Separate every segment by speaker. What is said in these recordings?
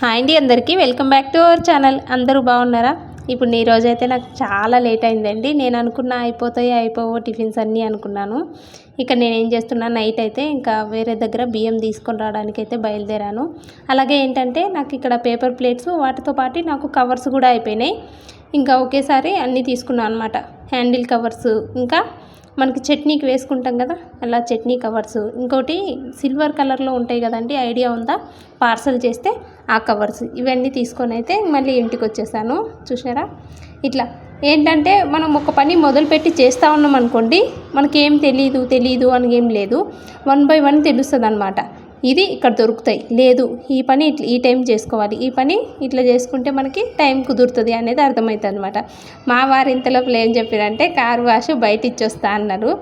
Speaker 1: Hi అండి అందరికీ. Welcome back to our channel. అందరూ బాగున్నారా? ఇప్పుడు నీ రోజు అయితే నాకు చాలా లేట్ అయిందండి. నేను అనుకున్న అయిపోతాయి అయిపోవో టిఫిన్స్ అన్నీ అనుకున్నాను. ఇక నేను ఏం చేస్తున్నా నైట్ అయితే ఇంకా వేరే దగ్గర బియ్యం తీసుకొని రావడానికి అయితే బయలుదేరాను. అలాగే ఏంటంటే నాకు ఇక్కడ పేపర్ ప్లేట్స్ వాటితో పాటు నాకు కవర్స్ కూడా అయిపోయినాయి. ఇంకా ఒకేసారి అన్నీ తీసుకున్నాను అనమాట హ్యాండిల్ కవర్స్ ఇంకా మనకి చట్నీకి వేసుకుంటాం కదా అలా చట్నీ కవర్స్. ఇంకోటి సిల్వర్ కలర్లో ఉంటాయి కదండి ఐడియా ఉందా? పార్సల్ చేస్తే ఆ కవర్స్. ఇవన్నీ తీసుకొని అయితే మళ్ళీ ఇంటికి వచ్చేసాను. చూసారా ఇట్లా. ఏంటంటే మనం ఒక పని మొదలుపెట్టి చేస్తూ ఉన్నాం అనుకోండి మనకి ఏం తెలీదు తెలీదు అని ఏం లేదు. వన్ బై వన్ తెలుస్తుంది అనమాట ఇది ఇక్కడ దొరుకుతాయి. లేదు ఈ పని ఇట్లా ఈ టైం చేసుకోవాలి. ఈ పని ఇట్లా చేసుకుంటే మనకి టైం కుదురుతుంది అనేది అర్థమవుతుంది అనమాట మా వారు ఇంతలోపల ఏం చెప్పారంటే కారు వాష్ బయట ఇచ్చొస్తా అన్నారు.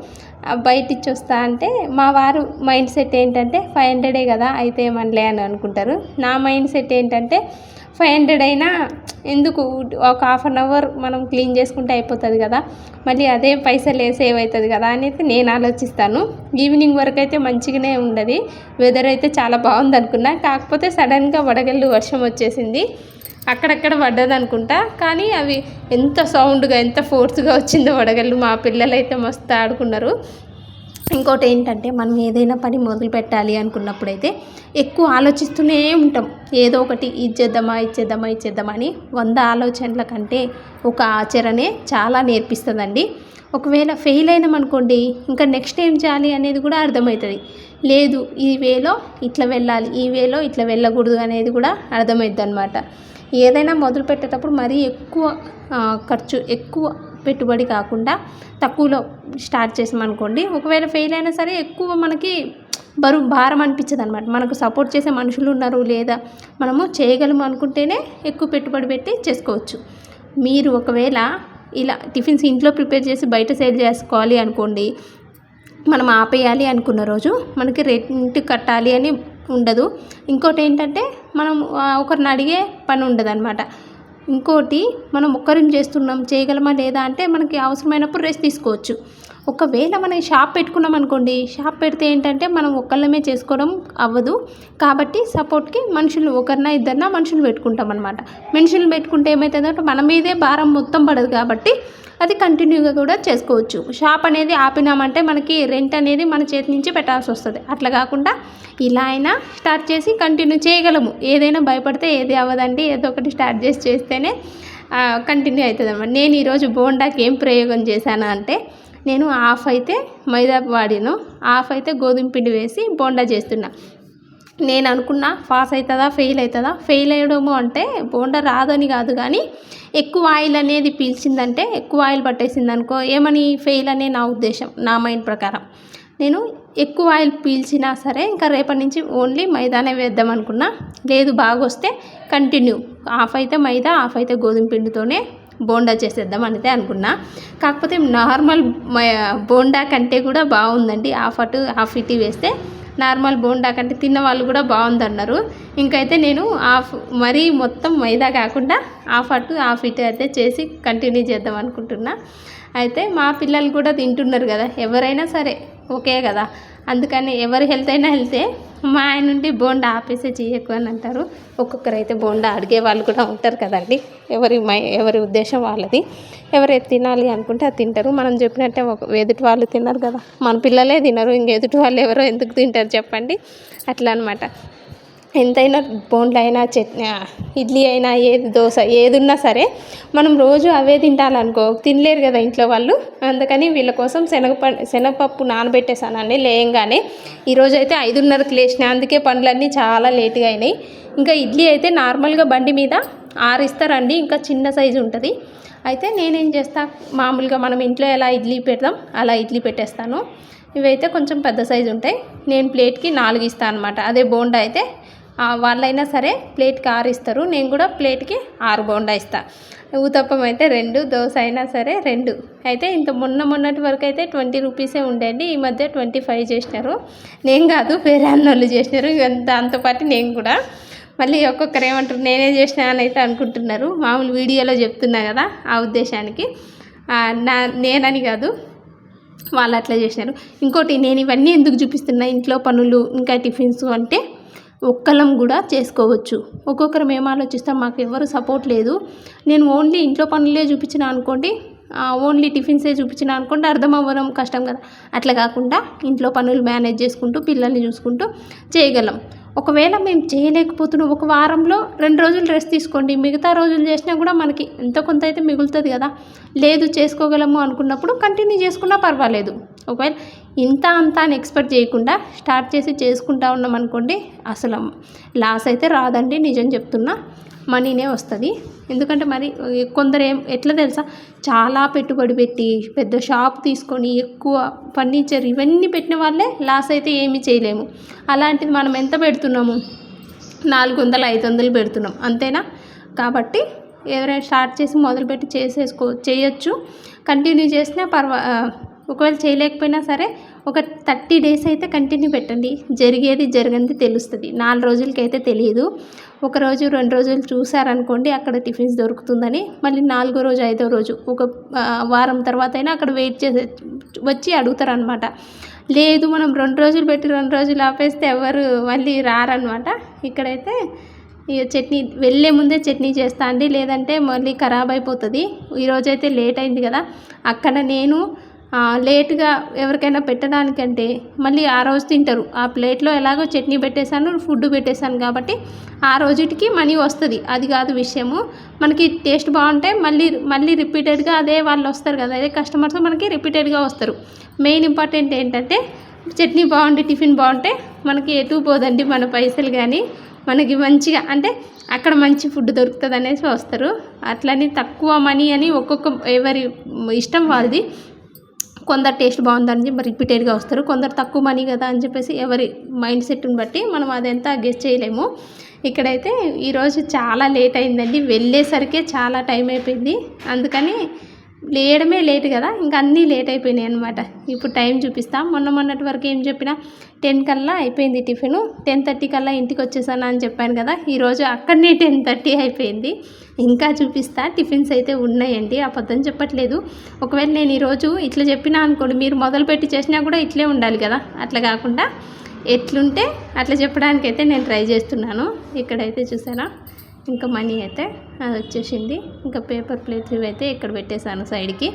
Speaker 1: ఆ బయట ఇచ్చొస్తా అంటే మా వారు మైండ్ సెట్ ఏంటంటే ఫైవ్ హండ్రెడే కదా అయితే ఏమనలే అని అనుకుంటారు. నా మైండ్ సెట్ ఏంటంటే ఫైవ్ హండ్రెడ్ అయినా ఎందుకు ఒక హాఫ్ అన్ అవర్ మనం క్లీన్ చేసుకుంటే అయిపోతుంది కదా? మళ్ళీ అదే పైసలు సేవ్ అవుతుంది కదా అని అయితే నేను ఆలోచిస్తాను. ఈవినింగ్ వరకు అయితే మంచిగానే ఉండదు. వెదర్ అయితే చాలా బాగుంది అనుకున్నా. కాకపోతే సడన్గా వడగళ్ళు వర్షం వచ్చేసింది. అక్కడక్కడ పడ్డది అనుకుంటా. కానీ అవి ఎంత సౌండ్గా ఎంత ఫోర్స్గా వచ్చిందో వడగళ్ళు మా పిల్లలు అయితే మస్తు ఆడుకున్నారు. ఇంకోటి ఏంటంటే మనం ఏదైనా పని మొదలు పెట్టాలి అనుకున్నప్పుడైతే ఎక్కువ ఆలోచిస్తూనే ఉంటాం. ఏదో ఒకటి ఇచ్చేద్దామా ఇచ్చేద్దామా ఇచ్చేద్దామా అని వంద ఆలోచనల కంటే ఒక ఆచరణే చాలా నేర్పిస్తుందండి. ఒకవేళ ఫెయిల్ అయినాం అనుకోండి ఇంకా నెక్స్ట్ ఏం చేయాలి అనేది కూడా అర్థమవుతుంది. లేదు ఈ వేలో ఇట్లా వెళ్ళాలి ఈ వేలో ఇట్లా వెళ్ళకూడదు అనేది కూడా అర్థమవుతుంది అనమాట ఏదైనా మొదలు పెట్టేటప్పుడు మరీ ఎక్కువ ఖర్చు ఎక్కువ పెట్టుబడి కాకుండా తక్కువలో స్టార్ట్ చేసామనుకోండి ఒకవేళ ఫెయిల్ అయినా సరే ఎక్కువ మనకి బరువు భారం అనిపించదు అనమాట మనకు సపోర్ట్ చేసే మనుషులు ఉన్నారు లేదా మనము చేయగలము అనుకుంటేనే ఎక్కువ పెట్టుబడి పెట్టి చేసుకోవచ్చు. మీరు ఒకవేళ ఇలా టిఫిన్స్ ఇంట్లో ప్రిపేర్ చేసి బయట సేల్ చేసుకోవాలి అనుకోండి మనం ఆపేయాలి అనుకున్న రోజు మనకి రెంట్ కట్టాలి అని ఉండదు. ఇంకోటి ఏంటంటే మనం ఒకరిని అడిగే పని ఉండదు అనమాట ఇంకోటి మనం ఒక్కరిని చేస్తున్నాం చేయగలమా లేదా అంటే మనకి అవసరమైనప్పుడు రెస్ట్ తీసుకోవచ్చు. ఒకవేళ మనం షాప్ పెట్టుకున్నాం అనుకోండి షాప్ పెడితే ఏంటంటే మనం ఒక్కళ్ళమే చేసుకోవడం అవ్వదు. కాబట్టి సపోర్ట్కి మనుషులు ఒకరినా ఇద్దరినా మనుషులు పెట్టుకుంటాం అనమాట మనుషులు పెట్టుకుంటే ఏమవుతుందంటే మన మీదే భారం మొత్తం పడదు కాబట్టి అది కంటిన్యూగా కూడా చేసుకోవచ్చు. షాప్ అనేది ఆపినామంటే మనకి రెంట్ అనేది మన చేతి నుంచి పెట్టాల్సి వస్తుంది. అట్లా కాకుండా ఇలా అయినా స్టార్ట్ చేసి కంటిన్యూ చేయగలము. ఏదైనా భయపడితే ఏది అవ్వదండి. ఏదో ఒకటి స్టార్ట్ చేసి చేస్తేనే కంటిన్యూ అవుతుంది అన్నమాట నేను ఈరోజు బోండాకి ఏం ప్రయోగం చేశాను అంటే నేను హాఫ్ అయితే మైదా వాడిను. హాఫ్ అయితే గోధుమ పిండి వేసి బోండా చేస్తున్నా. నేను అనుకున్నా పాస్ అవుతుందా ఫెయిల్ అవుతుందా? ఫెయిల్ అయ్యడము అంటే బోండా రాదని కాదు కానీ ఎక్కువ ఆయిల్ అనేది పీల్చిందంటే ఎక్కువ ఆయిల్ పట్టేసింది అనుకో ఏమని ఫెయిల్ అనే నా ఉద్దేశం నా మైండ్ ప్రకారం. నేను ఎక్కువ ఆయిల్ పీల్చినా సరే ఇంకా రేపటి నుంచి ఓన్లీ మైదానే వేద్దాం అనుకున్నా. లేదు బాగా వస్తే కంటిన్యూ హాఫ్ అయితే మైదా ఆఫ్ అయితే గోధుమ పిండితోనే బోండా చేసేద్దాం అనేది అనుకున్నా. కాకపోతే నార్మల్ బోండా కంటే కూడా బాగుందండి. ఆఫ్ అటు హాఫ్ ఇటీ వేస్తే నార్మల్ బోండా కంటే తిన్న వాళ్ళు కూడా బాగుందన్నారు. ఇంకైతే నేను హాఫ్ మరీ మొత్తం మైదా కాకుండా హాఫ్ అటు హాఫ్ ఇటు అయితే చేసి కంటిన్యూ చేద్దాం అనుకుంటున్నా. అయితే మా పిల్లలు కూడా తింటున్నారు కదా ఎవరైనా సరే. ఓకే కదా. అందుకని ఎవరి హెల్త్ అయినా హెల్తే మా ఆయన నుండి బోండా ఆపేసే చేయకు అని అంటారు. ఒక్కొక్కరు అయితే బోండా అడిగే వాళ్ళు కూడా ఉంటారు కదండి. ఎవరి మై ఎవరి ఉద్దేశం వాళ్ళది. ఎవరు తినాలి అనుకుంటే అది తింటారు. మనం చెప్పినట్టే ఒక ఎదుటి వాళ్ళు తిన్నారు కదా. మన పిల్లలే తినరు. ఇంక ఎదుటి వాళ్ళు ఎవరో ఎందుకు తింటారు చెప్పండి. అట్లా అనమాట ఎంతైనా బోండ్లు అయినా చట్నీ ఇడ్లీ అయినా ఏది దోశ ఏది ఉన్నా సరే మనం రోజు అవే తింటాలనుకో తినలేరు కదా ఇంట్లో వాళ్ళు. అందుకని వీళ్ళ కోసం శనగప శనగపప్పు నానబెట్టేసానండి లేయంగానే. ఈరోజు అయితే ఐదున్నరకు లేచిన అందుకే పనులన్నీ చాలా లేట్గా అయినాయి. ఇంకా ఇడ్లీ అయితే నార్మల్గా బండి మీద ఆరిస్తారండి ఇంకా చిన్న సైజు ఉంటుంది. అయితే నేనేం చేస్తా మామూలుగా మనం ఇంట్లో ఎలా ఇడ్లీ పెడతాం అలా ఇడ్లీ పెట్టేస్తాను. ఇవైతే కొంచెం పెద్ద సైజు ఉంటాయి. నేను ప్లేట్కి నాలుగు ఇస్తాను అనమాట అదే బోండా అయితే వాళ్ళైనా సరే ప్లేట్కి ఆరు ఇస్తారు నేను కూడా ప్లేట్కి ఆరు బోండా ఇస్తాను ఊతప్పం అయితే రెండు దోశ అయినా సరే రెండు. అయితే ఇంత మొన్న మొన్నటి వరకు అయితే ట్వంటీ రూపీసే ఉండేది ఈ మధ్య ట్వంటీ ఫైవ్ చేసినారు. నేను కాదు వేరే అన్నోళ్ళు చేసినారు. దాంతోపాటు నేను కూడా. మళ్ళీ ఒక్కొక్కరు ఏమంటారు నేనే చేసినా అని అయితే అనుకుంటున్నారు. మామూలు వీడియోలో చెప్తున్నా కదా ఆ ఉద్దేశానికి. నా నేనని కాదు వాళ్ళు అట్లా చేసినారు. ఇంకోటి నేను ఇవన్నీ ఎందుకు చూపిస్తున్నా? ఇంట్లో పనులు ఇంకా టిఫిన్స్ అంటే ఒక్కలం కూడా చేసుకోవచ్చు. ఒక్కొక్కరం ఏం ఆలోచిస్తాం? మాకు ఎవరు సపోర్ట్ లేదు. నేను ఓన్లీ ఇంట్లో పనులే చూపించిన అనుకోండి ఓన్లీ టిఫిన్సే చూపించిన అనుకోండి అర్థం అవ్వడం కష్టం కదా. అట్లా కాకుండా ఇంట్లో పనులు మేనేజ్ చేసుకుంటూ పిల్లల్ని చూసుకుంటూ చేయగలం. ఒకవేళ మేము చేయలేకపోతున్నాం ఒక వారంలో రెండు రోజులు రెస్ట్ తీసుకోండి. మిగతా రోజులు చేసినా కూడా మనకి ఎంతో కొంత అయితే మిగులుతుంది కదా. లేదు చేసుకోగలము అనుకున్నప్పుడు కంటిన్యూ చేసుకున్నా పర్వాలేదు. ఒకవేళ ఇంత అంత అని ఎక్స్పెక్ట్ చేయకుండా స్టార్ట్ చేసి చేసుకుంటా ఉన్నాం అనుకోండి అసలు లాస్ అయితే రాదండి నిజం చెప్తున్నా. మనీనే వస్తుంది. ఎందుకంటే మరి కొందరు ఏం ఎట్లా తెలుసా? చాలా పెట్టుబడి పెట్టి పెద్ద షాప్ తీసుకొని ఎక్కువ ఫర్నిచర్ ఇవన్నీ పెట్టిన వాళ్ళే లాస్ అయితే ఏమీ చేయలేము. అలాంటిది మనం ఎంత పెడుతున్నాము? నాలుగు వందలు ఐదు వందలు పెడుతున్నాం. అంతేనా? కాబట్టి ఎవరైనా స్టార్ట్ చేసి మొదలుపెట్టి చేసేసుకో చేయొచ్చు. కంటిన్యూ చేసినా పర్వా ఒకవేళ చేయలేకపోయినా సరే ఒక థర్టీ డేస్ అయితే కంటిన్యూ పెట్టండి. జరిగేది జరిగింది తెలుస్తుంది. నాలుగు రోజులకైతే తెలియదు. ఒక రోజు రెండు రోజులు చూసారనుకోండి అక్కడ టిఫిన్స్ దొరుకుతుందని. మళ్ళీ నాలుగో రోజు ఐదో రోజు ఒక వారం తర్వాత అయినా అక్కడ వెయిట్ చేసే వచ్చి అడుగుతారనమాట. లేదు మనం రెండు రోజులు పెట్టి రెండు రోజులు ఆపేస్తే ఎవరు మళ్ళీ రారనమాట. ఇక్కడైతే ఇక చట్నీ వెళ్ళే ముందే చట్నీ చేస్తా అండి. లేదంటే మళ్ళీ ఖరాబ్ అయిపోతుంది. ఈరోజైతే లేట్ అయింది కదా. అక్కడ నేను లేట్గా ఎవరికైనా పెట్టడానికంటే మళ్ళీ ఆ రోజు తింటారు. ఆ ప్లేట్లో ఎలాగో చట్నీ పెట్టేశాను ఫుడ్ పెట్టేశాను కాబట్టి ఆ రోజుటికి మనీ వస్తుంది. అది కాదు విషయము. మనకి టేస్ట్ బాగుంటే మళ్ళీ మళ్ళీ రిపీటెడ్గా అదే వాళ్ళు వస్తారు కదా అదే కస్టమర్స్ మనకి రిపీటెడ్గా వస్తారు. మెయిన్ ఇంపార్టెంట్ ఏంటంటే చట్నీ బాగుండి టిఫిన్ బాగుంటే మనకి ఎటు పోదండి మన పైసలు కానీ మనకి మంచిగా అంటే అక్కడ మంచి ఫుడ్ దొరుకుతుంది అనేసి వస్తారు. అట్లని తక్కువ మనీ అని ఒక్కొక్క ఎవరి ఇష్టం వాళ్ళది. కొందరు టేస్ట్ బాగుందని చెప్పి రిపీటెడ్గా వస్తారు. కొందరు తక్కువ మనీ కదా అని చెప్పేసి ఎవరి మైండ్ సెట్ని బట్టి మనం అదంతా గెస్ట్ చేయలేము. ఇక్కడైతే ఈరోజు చాలా లేట్ అయిందండి. వెళ్ళేసరికే చాలా టైం అయిపోయింది. అందుకని లేయడమే లేట్ కదా ఇంకా అన్నీ లేట్ అయిపోయినాయి అనమాట ఇప్పుడు టైం చూపిస్తాం. మొన్న మొన్నటి వరకు ఏం చెప్పిన టెన్ కల్లా అయిపోయింది టిఫిను టెన్ థర్టీ కల్లా ఇంటికి వచ్చేసాను అని చెప్పాను కదా ఈరోజు అక్కడనే టెన్ థర్టీ అయిపోయింది. ఇంకా చూపిస్తా టిఫిన్స్ అయితే ఉన్నాయండి అబద్ధం చెప్పట్లేదు. ఒకవేళ నేను ఈరోజు ఇట్లా చెప్పినా అనుకోండి మీరు మొదలుపెట్టి చేసినా కూడా ఇట్లే ఉండాలి కదా. అట్లా కాకుండా ఎట్లుంటే అట్లా చెప్పడానికైతే నేను ట్రై చేస్తున్నాను. ఇక్కడైతే చూసానా ఇంకా మనీ అయితే అది వచ్చేసింది. ఇంకా పేపర్ ప్లేట్స్ ఇవి అయితే ఇక్కడ పెట్టేశాను సైడ్కి.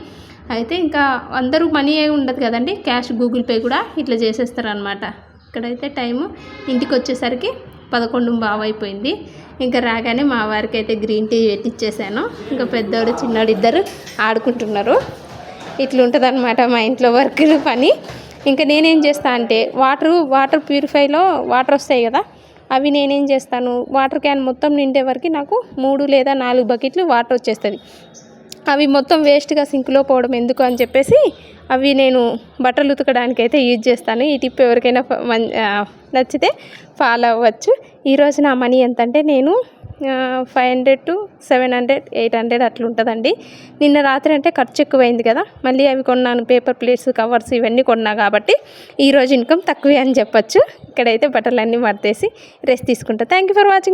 Speaker 1: అయితే ఇంకా అందరూ మనీ ఉండదు కదండి క్యాష్ గూగుల్ పే కూడా ఇట్లా చేసేస్తారు అనమాట ఇక్కడైతే టైము ఇంటికి వచ్చేసరికి పదకొండు బావైపోయింది అయిపోయింది. ఇంకా రాగానే మా వారికి అయితే గ్రీన్ టీ పెట్టిచ్చేసాను. ఇంకా పెద్దోడు చిన్నోడు ఇద్దరు ఆడుకుంటున్నారు. ఇట్లా మా ఇంట్లో వర్క్ పని. ఇంకా నేనేం చేస్తా అంటే వాటరు వాటర్ ప్యూరిఫైలో వాటర్ వస్తాయి కదా అవి నేనేం చేస్తాను? వాటర్ క్యాన్ మొత్తం నిండే వరకు నాకు మూడు లేదా నాలుగు బకెట్లు వాటర్ వచ్చేస్తుంది. అవి మొత్తం వేస్ట్గా సింక్లో పోవడం ఎందుకు అని చెప్పేసి అవి నేను బట్టలు ఉతకడానికి అయితే యూజ్ చేస్తాను. ఈ టిప్ ఎవరికైనా నచ్చితే ఫాలో అవ్వచ్చు. ఈరోజు నా మనీ ఎంత అంటే నేను five hundred to seven hundred eight hundred అట్లా ఉంటుందండి నిన్న రాత్రి అంటే ఖర్చు ఎక్కువైంది కదా మళ్ళీ అవి కొన్నాను పేపర్ ప్లేట్స్ కవర్స్ ఇవన్నీ కొన్నా కాబట్టి ఈరోజు ఇన్కమ్ తక్కువే అని చెప్పచ్చు. ఇక్కడైతే బట్టలన్నీ మడతేసి రెస్ట్ తీసుకుంటా. Thank you for watching